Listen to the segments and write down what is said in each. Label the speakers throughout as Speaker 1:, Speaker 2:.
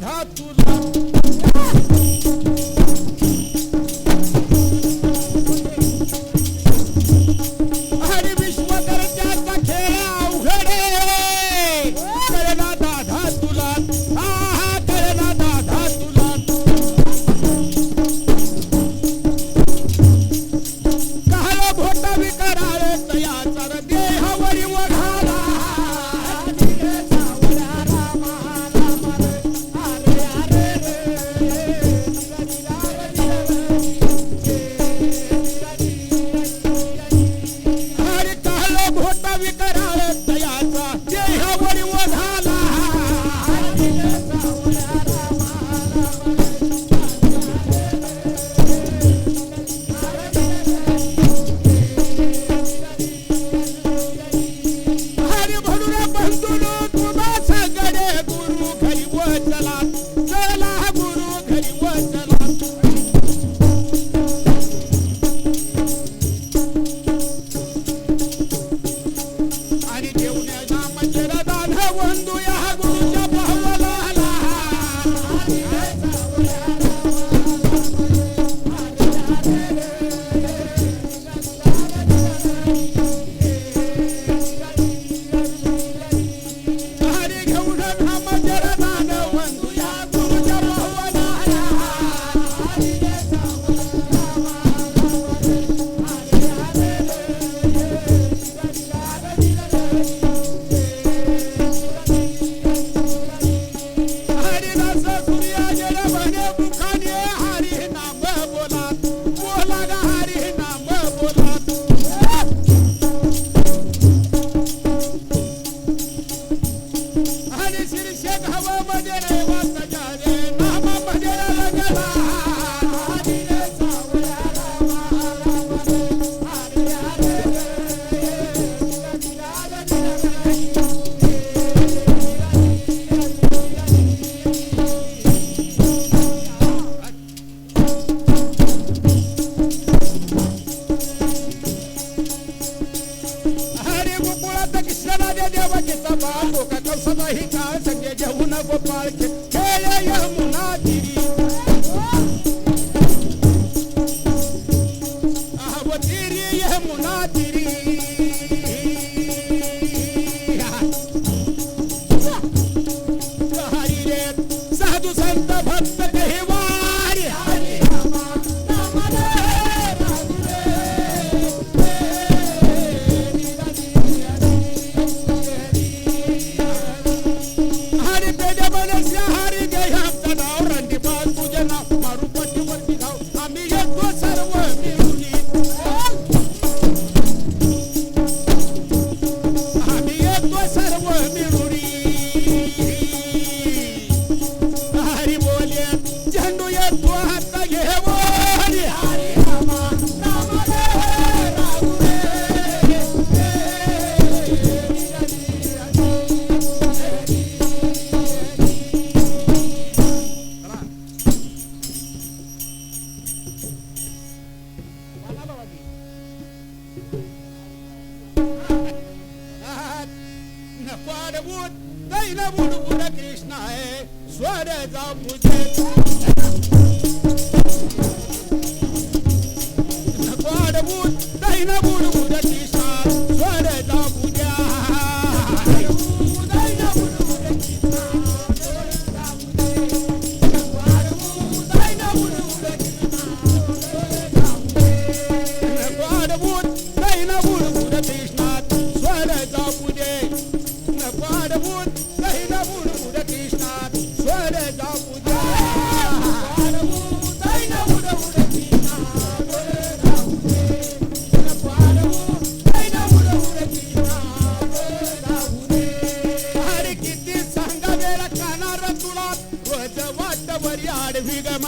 Speaker 1: Radha Tula. Shake her one Thank you. Krishna, eh, swear that I'll put it. Wood, they never would.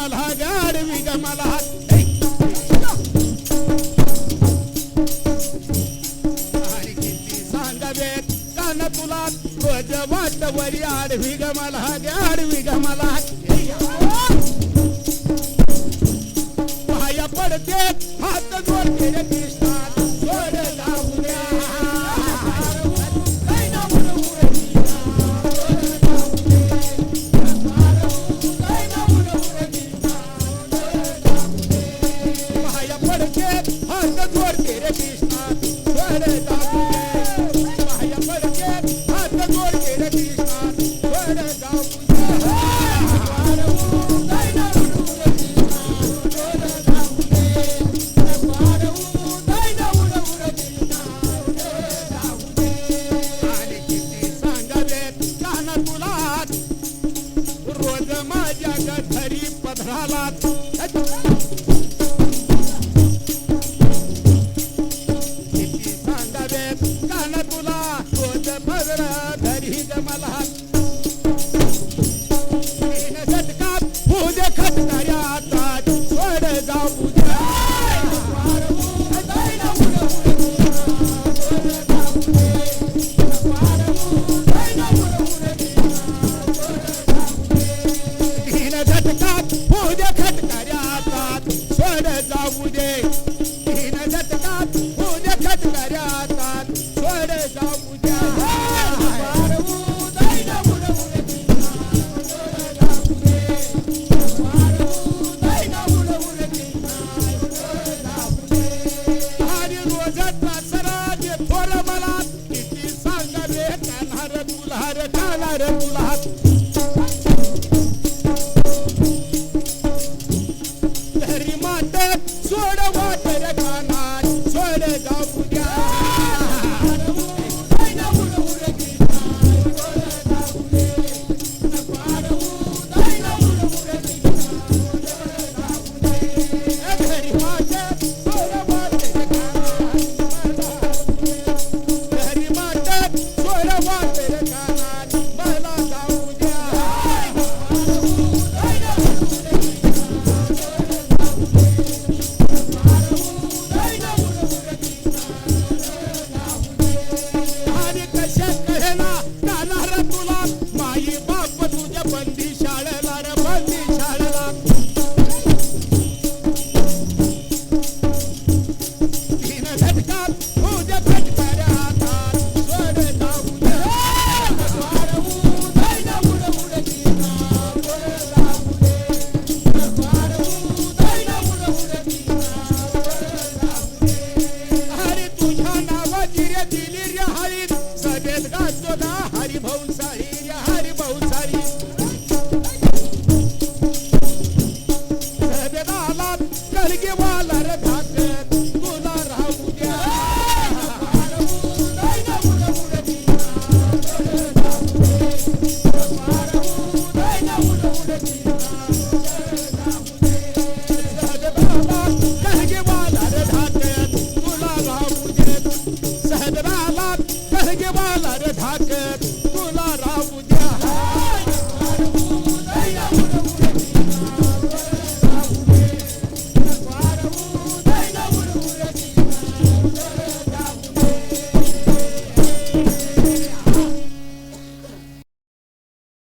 Speaker 1: गमला गाडवी गमला आणि तुला रोज वाटवरी आडवी गमला गाडवी गमला पाया पडते हात जोडते कृष्ण. मजमा जग पधरा पधराला तू। with. हरिभाऊ गाजो हरिभाऊ